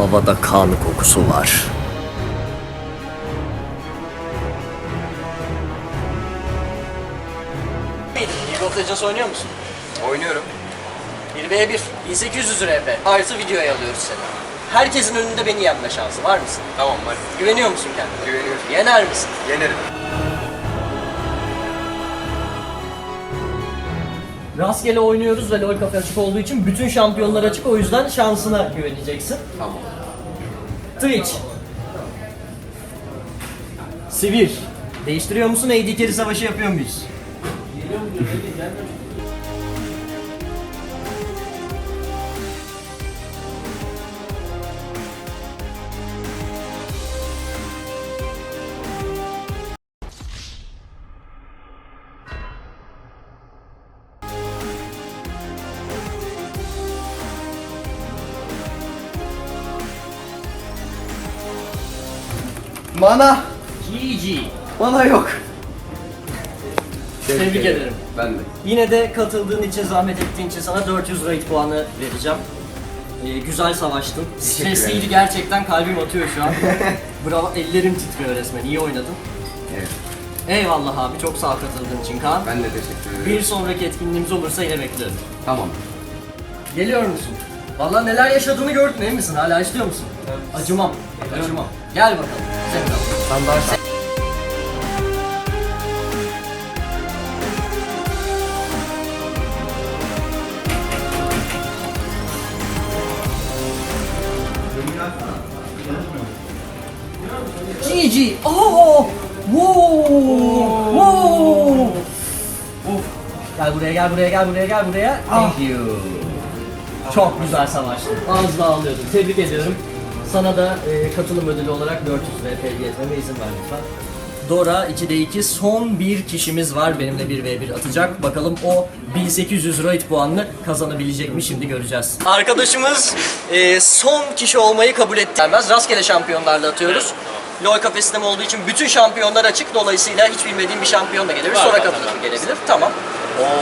Havada kan kokusu var. League of Legends oynuyor musun? Oynuyorum. 1v1, 1800 RP. Artı videoya alıyoruz seni. Herkesin önünde beni yenme şansı var mısın? Tamam var. Güveniyor musun kendine? Güveniyorum. Yener misin? Yenerim. Rastgele oynuyoruz ve LoL kafe açık olduğu için bütün şampiyonlar açık o yüzden şansına güveneceksin. Tamam. Twitch. Sivir. Değiştiriyor musun? AD carry savaşı yapıyor muyuz? Mana. GG. Mana yok. Tebrik ederim. Ben de. Yine de katıldığın için, zahmet ettiğin için sana 400 rate puanı vereceğim. Ee, güzel savaştın. Stresliydi gerçekten kalbim atıyor şu an. Bravo, ellerim titriyor resmen. İyi oynadın. Evet. Eyvallah abi, çok sağ ol katıldığın için Kaan. Ben de teşekkür ederim. Bir sonraki etkinliğimiz olursa yine bekliyorum. Tamam. Geliyor musun? Vallahi neler yaşadığını gördün emin misin? Hala istiyor musun? Acımam. Acımam. Gel bakalım. Sen kal. Sen daha GG. Oh! Wow! Wow! Of. Gel buraya, gel buraya, gel buraya, gel buraya. Thank you. Çok güzel savaştın. Az daha alıyordun. Tebrik ediyorum. Sana da e, katılım ödülü olarak 400 VP hediye etmeme izin ver lütfen. Dora 2'de 2 son bir kişimiz var benimle 1v1 atacak. Bakalım o 1800 rate puanını kazanabilecek mi şimdi göreceğiz. Arkadaşımız e, son kişi olmayı kabul etti. Gelmez rastgele şampiyonlarla atıyoruz. LoL kafe sistemi olduğu için bütün şampiyonlar açık. Dolayısıyla hiç bilmediğim bir şampiyon da gelebilir. Sonra katılım gelebilir. Tamam.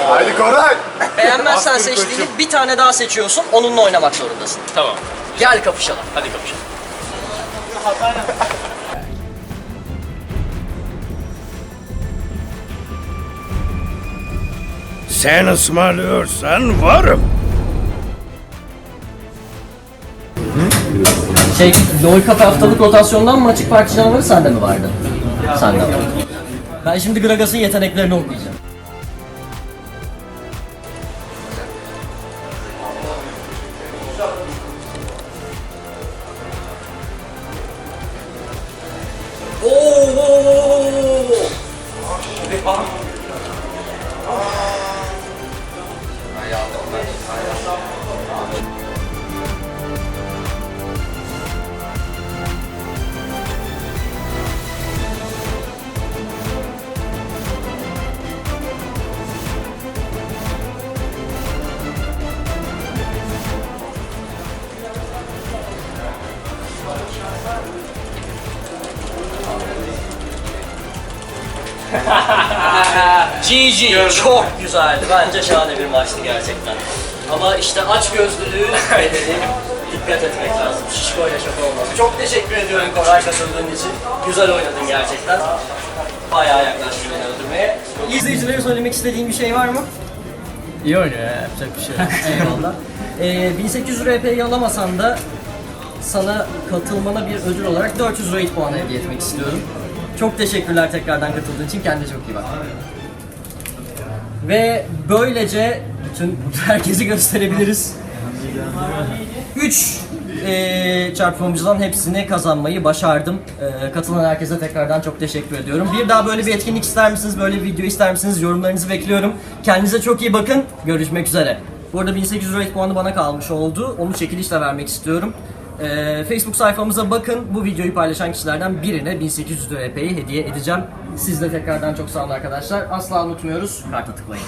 Haydi Koray. Beğenmezsen seçtiğini bir tane daha seçiyorsun. Onunla oynamak zorundasın. Tamam. Gel kapışalım. Hadi kapışalım. Sen ısmarlıyorsan varım. Şey, LoL kafe haftalık rotasyondan mı açık parti canavarı sende mi vardı? Sende var. Ben şimdi Gragas'ın yeteneklerini okuyacağım. GG çok güzeldi. Bence şahane bir maçtı gerçekten. Ama işte aç gözlülüğü bedeli dikkat etmek lazım. Şişkoyla şaka olmaz. Çok teşekkür ediyorum Koray katıldığın için. Güzel oynadın gerçekten. Bayağı yaklaştın beni öldürmeye. İzleyicilere söylemek istediğin bir şey var mı? İyi oynuyor ya, yapacak bir şey yok. Eyvallah. Ee, 1800 RP'yi alamasan da sana katılmana bir ödül olarak 400 rate puanı hediye etmek istiyorum. Çok teşekkürler tekrardan katıldığın için. Kendine çok iyi bak. Ve böylece bütün herkesi gösterebiliriz. 3 e, çarpımcıdan hepsini kazanmayı başardım. E, katılan herkese tekrardan çok teşekkür ediyorum. Bir daha böyle bir etkinlik ister misiniz? Böyle bir video ister misiniz? Yorumlarınızı bekliyorum. Kendinize çok iyi bakın. Görüşmek üzere. Bu arada 1800 rate puanı bana kalmış oldu. Onu çekilişle vermek istiyorum. E, Facebook sayfamıza bakın. Bu videoyu paylaşan kişilerden birine 1800 RP'yi hediye edeceğim. Siz de tekrardan çok sağ olun arkadaşlar. Asla unutmuyoruz. Karta tıklayın.